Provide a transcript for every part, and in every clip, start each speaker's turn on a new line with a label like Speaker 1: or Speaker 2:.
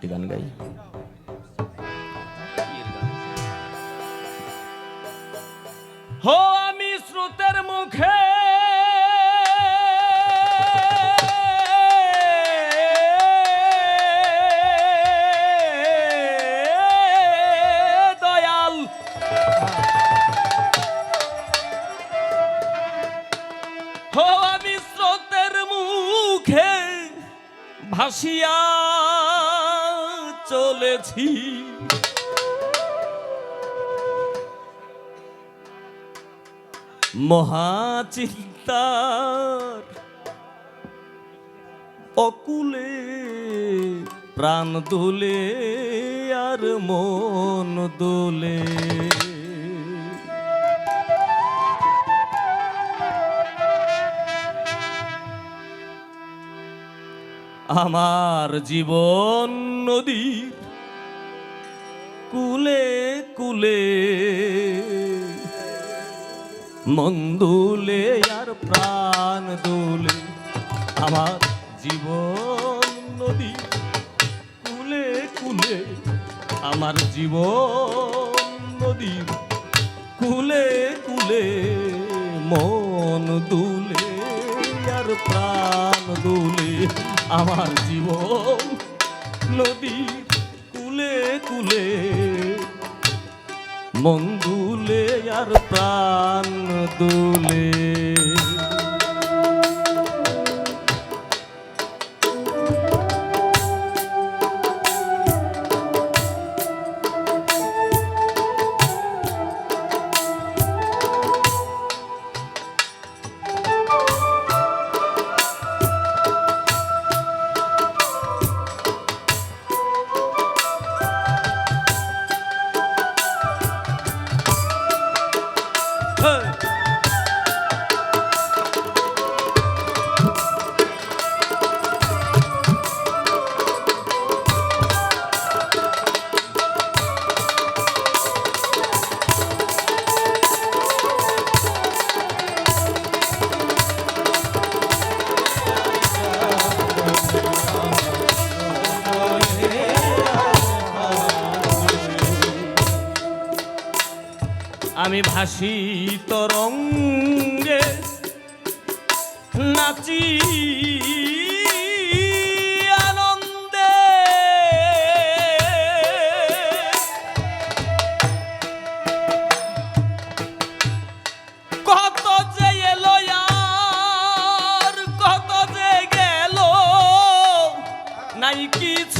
Speaker 1: একটি গান গাই। হো আমি শ্রুতের মুখে ভাসিয়া চলেছি। মহাচিন্তার অকুলে প্রাণ দোলে আর মন দোলে। আমার জীবন নদীর কুলে কুলে মন দুলে আর প্রাণ দুলে আমার জীবন নদী কুলে কুলে আমার জীবন নদী কুলে কুলে মন দুলে আর প্রাণ দুলে আমার জীবন নদী কুলে কুলে মন দুলে আর প্রাণ দুলে। আমি ভাসি তরঙ্গে নাচি আনন্দে। কত যে এলো কত যে গেল নাই কিছু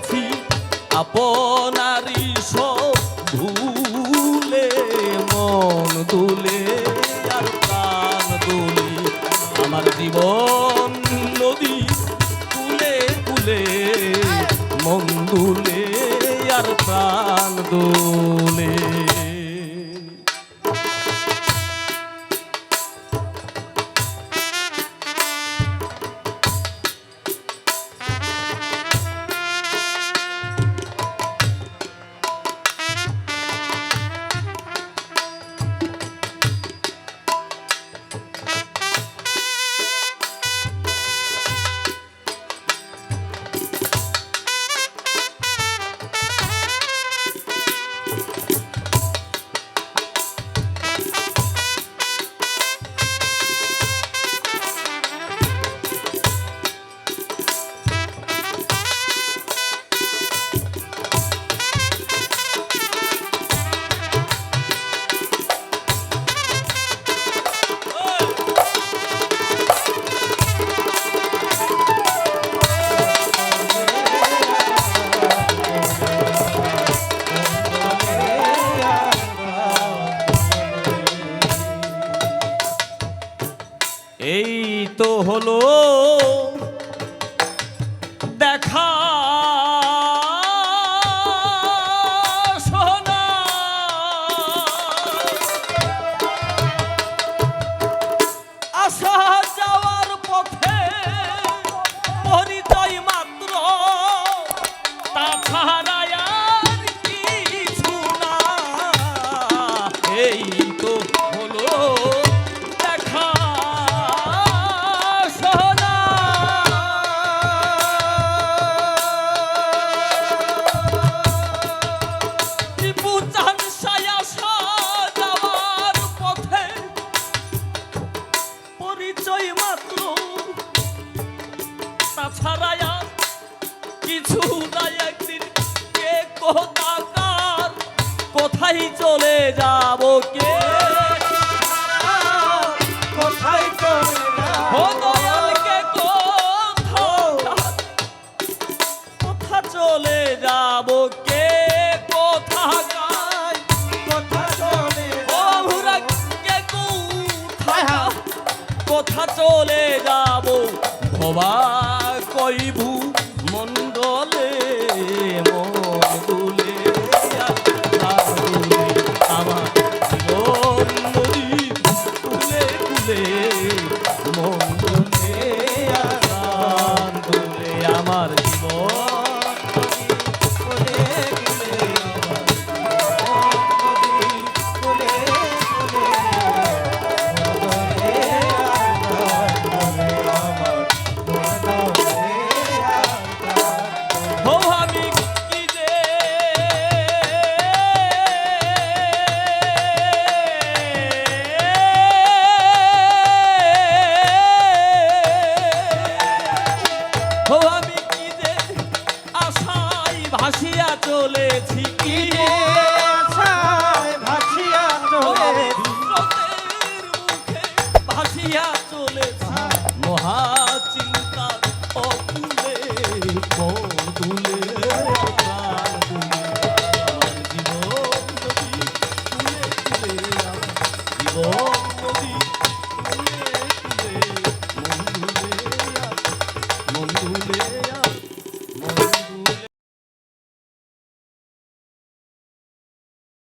Speaker 1: চলেছি আপনারই সব ভুলে মন দুলে আর প্রাণ দুলে। আমার জীবন নদী তুলে তুলে মন দুলে আর প্রাণ দুলে। হলো কোথায় চলে যাব কে? জীবন